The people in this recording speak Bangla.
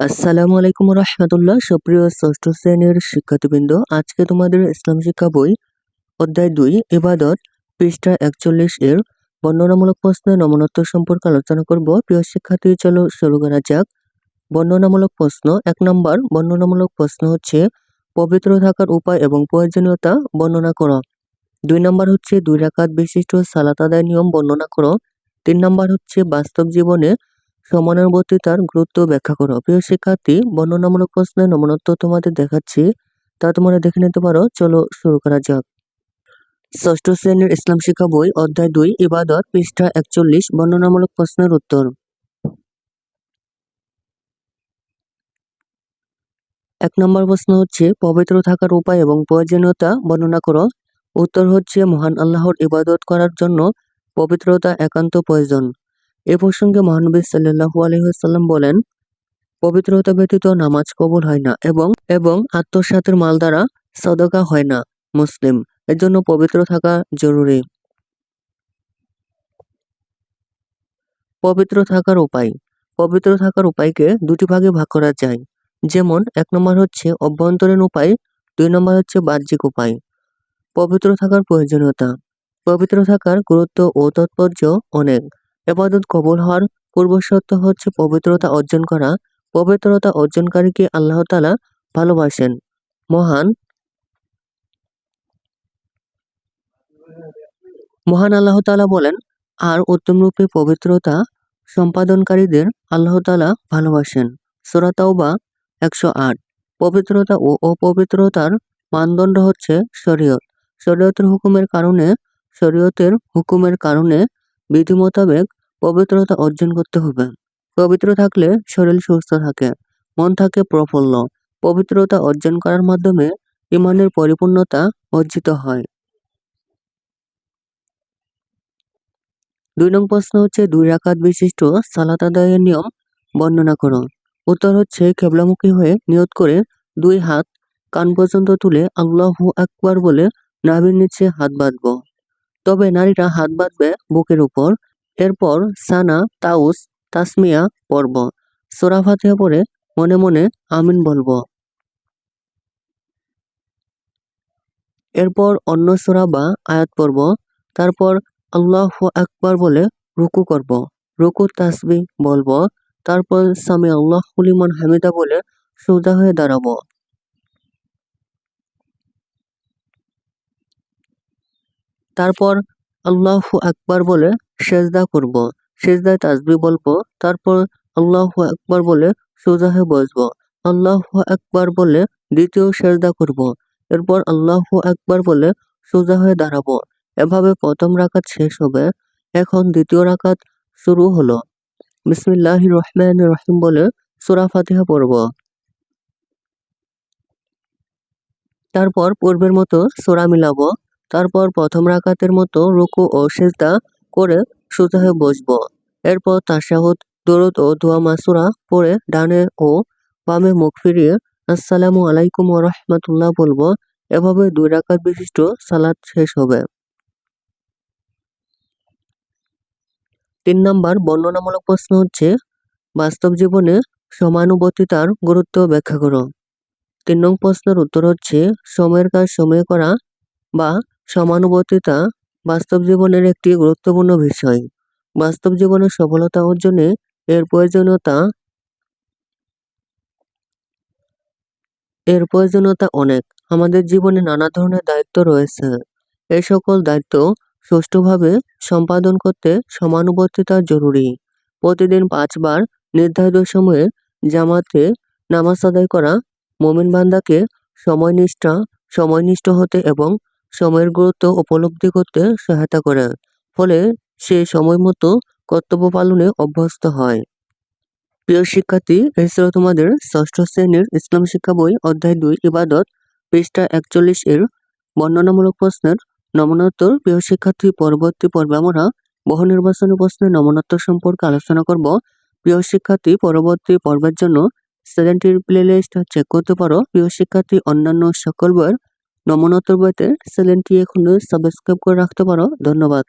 আসসালামু আলাইকুম রহমতুল্লাহ। সুপ্রিয় ষষ্ঠ শ্রেণির শিক্ষার্থীবৃন্দ, আজকে তোমাদের ইসলাম শিক্ষা বই, অধ্যায় দুই, ইবাদত, পৃষ্ঠা একচল্লিশ এর বর্ণনামূলক প্রশ্নের নমনত্ব সম্পর্কে আলোচনা করব। প্রিয় শিক্ষার্থী, চলো শুরু করা যাক। বর্ণনামূলক প্রশ্ন, এক নম্বর, বর্ণনামূলক প্রশ্ন হচ্ছে, পবিত্র থাকার উপায় এবং প্রয়োজনীয়তা বর্ণনা করো। দুই নম্বর হচ্ছে, দুই রাকাত বিশিষ্ট সালাত আদায় নিয়ম বর্ণনা করো। তিন নম্বর হচ্ছে, বাস্তব জীবনে সমানুবর্তিতার গুরুত্ব ব্যাখ্যা করো। প্রিয় শিক্ষার্থী, বর্ণনামূলক প্রশ্নের নমনত্ব তোমাদের দেখাচ্ছি। তা তোমরা দেখে নিতে পারো। চলো শুরু করা যাক। ষষ্ঠ শ্রেণির ইসলাম শিক্ষা বই, অধ্যায় দুই, ইবাদত, পৃষ্ঠা একচল্লিশ, বর্ণনামূলক প্রশ্নের উত্তর। এক নম্বর প্রশ্ন হচ্ছে, পবিত্র থাকার উপায় এবং প্রয়োজনীয়তা বর্ণনা করো। উত্তর হচ্ছে, মহান আল্লাহর ইবাদত করার জন্য পবিত্রতা একান্ত প্রয়োজন। এ প্রসঙ্গে মহানবী সাল্লাহু আলহিহাল্লাম বলেন, পবিত্রতা ব্যতীত নামাজ কবুল হয় না এবং এবং আত্মসাতের মাল দ্বারা সদকা হয় না মুসলিম। এর জন্য পবিত্র থাকা জরুরি। পবিত্র থাকার উপায়। পবিত্র থাকার উপায়কে দুটি ভাগে ভাগ করা যায়। যেমন, এক নম্বর হচ্ছে অভ্যন্তরীণ উপায়, দুই নম্বর হচ্ছে বাহ্যিক উপায়। পবিত্র থাকার প্রয়োজনীয়তা। পবিত্র থাকার গুরুত্ব ও তাৎপর্য অনেক। এবাদত কবুল হওয়ার পূর্বশর্ত হচ্ছে পবিত্রতা অর্জন করা। পবিত্রতা অর্জনকারীকে আল্লাহ তালা ভালোবাসেন। মহান মহান আল্লাহ তালা বলেন, আর উত্তমরূপে পবিত্রতা সম্পাদনকারীদের আল্লাহ তালা ভালোবাসেন। সোরাতাওবা একশো আট। পবিত্রতা ও অপবিত্রতার মানদণ্ড হচ্ছে শরীয়ত। শরীয়তের হুকুমের কারণে, শরীয়তের হুকুমের কারণে বিধি মোতাবেক পবিত্রতা অর্জন করতে হবে। পবিত্র থাকলে শরীর সুস্থ থাকে, মন থাকে প্রফুল্ল। পবিত্রতা অর্জন করার মাধ্যমে ইমানের পরিপূর্ণতা অর্জিত হয়। দুই নং প্রশ্ন হচ্ছে, দুই রাকাত বিশিষ্ট সালাত আদায়ের নিয়ম বর্ণনা করো। উত্তর হচ্ছে, কেবলামুখী হয়ে নিয়ত করে দুই হাত কান পর্যন্ত তুলে আল্লাহু আকবার বলে নাভির নিচে হাত বাঁধব। তবে নারীরা হাত বাঁধবে বুকের উপর এরপর সানা, তাউস, তাসমিয়া পড়ব সোরা ফাতিহা পড়ে মনে মনে আমিন বলব। এরপর অন্য সোরা বা আয়াত পড়ব। তারপর আল্লাহ আকবার বলে রুকু করব। রুকু তাসবি বলব। তারপর সামি আল্লাহ লিমান হামিদা বলে সোজা হয়ে দাঁড়াবো। তারপর আল্লাহ আকবার বলে সেজদা করব। সেজদায় তাসবি বলব, তারপর আল্লাহ আকবার বলে সোজা হয়ে বসবো। আল্লাহ আকবার বলে দ্বিতীয় সেজদা করব। এরপর আল্লাহ আকবার বলে সোজা হয়ে দাঁড়াবো। এভাবে প্রথম রাকাত শেষ হবে। এখন দ্বিতীয় রাকাত শুরু হলো। বিসমিল্লাহ রহমান রহিম বলে সুরা ফাতিহা পড়ব। তারপর পূর্বের মতো সোরা মিলাবো। তারপর প্রথম রাকাতের মতো রুকু ও সেজদা করে সোজা হয়ে বসবো। এরপর তাশাহুদ দরুদ ও দোয়া মাসুরা পড়ে ডানে ও বামে মুখ ফিরিয়ে, আসসালামু আলাইকুম রহমতুল্লাহ বলব। এভাবে দুই রাকাত বিশিষ্ট সালাদ শেষ হবে। তিন নম্বর বর্ণনামূলক প্রশ্ন হচ্ছে, বাস্তব জীবনে সমানুবর্তিতার গুরুত্ব ব্যাখ্যা করো। তিন নং প্রশ্নের উত্তর হচ্ছে, সময়ের কাজ সময়ে করা বা সমানুবর্তিতা বাস্তব জীবনের একটি গুরুত্বপূর্ণ বিষয়। বাস্তব জীবনের সফলতা অর্জনে এর প্রয়োজনীয়তা এর প্রয়োজনীয়তা অনেক। আমাদের জীবনে নানা ধরনের দায়িত্ব রয়েছে। এই সকল দায়িত্ব সুষ্ঠুভাবে সম্পাদন করতে সমানুবর্তিতা জরুরি। প্রতিদিন পাঁচবার নির্ধারিত সময়ে জামাতে নামাজ আদায় করা মোমিন বান্দাকে সময়নিষ্ঠা, সময়নিষ্ঠ হতে এবং সময়ের গুরুত্ব উপলব্ধি করতে সহায়তা করে, ফলে সে সময় মতো কর্তব্য পালনে অভ্যস্ত হয়। প্রিয় শিক্ষার্থী, এই ছিল তোমাদের ষষ্ঠ শ্রেণির ইসলাম শিক্ষা বই অধ্যায় দুই, ইবাদত, পৃষ্ঠা একচল্লিশ এর বর্ণনামূলক প্রশ্নের নমনোত্তর। প্রিয় শিক্ষার্থী, পরবর্তী পর্বে আমরা বহু নির্বাচনী প্রশ্নের নমনোত্তর সম্পর্কে আলোচনা করব। প্রিয় শিক্ষার্থী, পরবর্তী পর্বের জন্য চ্যানেলটির প্লেলিস্ট চেক করতে পারো। প্রিয় শিক্ষার্থী, অন্যান্য সকল বইয়ের নমনোত্তর বইতে চ্যানেলটি এখনও সাবস্ক্রাইব করে রাখতে পারো। ধন্যবাদ।